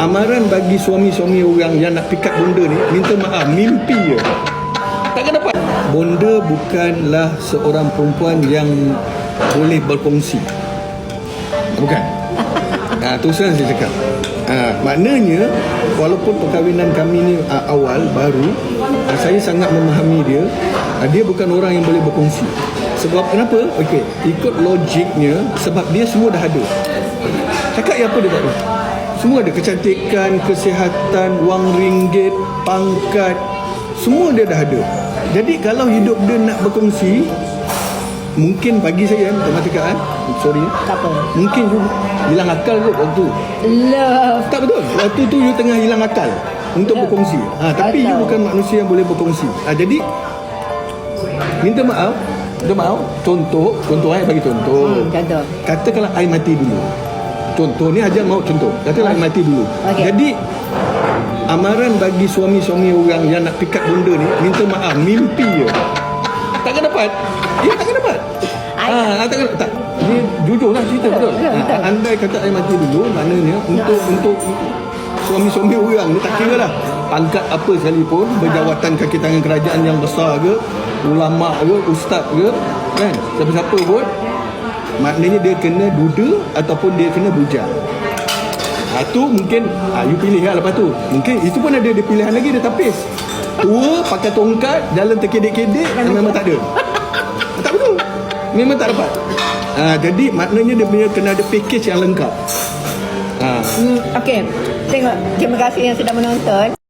amaran bagi suami-suami orang yang nak pick up bonda ni minta maaf mimpi je. Takkan dapat bonda bukanlah seorang perempuan yang boleh berkongsi. Bukan. Ha, tu saya saya cakap. Ha, maknanya walaupun perkahwinan kami ni uh, awal baru uh, saya sangat memahami dia. Uh, dia bukan orang yang boleh berkongsi. Sebab kenapa? Okey ikut logiknya sebab dia semua dah ada. Cakap yang apa dia tak ada semua ada kecantikan kesihatan wang ringgit pangkat. Semua dia dah ada. Jadi kalau hidup dia nak berkongsi mungkin bagi saya matematika kan sorry. Tak apa. mungkin you hilang akal kot waktu Love. tak betul. Waktu tu you tengah hilang akal untuk Ya. berkongsi. Ha, tapi you bukan manusia yang boleh berkongsi. Ha, jadi minta maaf. Minta maaf. Contoh contoh eh bagi contoh. Hmm, contoh. katakanlah air mati dulu contoh ni ajar mau contoh. Katakanlah air mati dulu. Okey. jadi amaran bagi suami-suami orang yang nak pick up benda ni minta maaf mimpi je. Takkan dapat. Ya takkan dapat. I- Ah, takkan tak. Ni jujur lah cerita betul. Betul, betul. Ah, andai kata air mati dulu, maknanya untuk untuk suami-suami orang ni tak kira lah. Pangkat apa sekalipun berjawatan kaki tangan kerajaan yang besar ke ulama ke ustaz ke kan? Siapa-siapa pun maknanya dia kena duda ataupun dia kena bujang. Ha, tu mungkin ha, you pilih lah lepas tu. Mungkin itu pun ada dia pilihan lagi dia tapis. Tua pakai tongkat Jalan terkedek-kedek Memang tak ada. Tak betul. Memang tak dapat. Ha, Jadi maknanya dia punya Kena ada package yang lengkap. Ha, Hmm, Okey. Tengok. Terima kasih yang sudah menonton.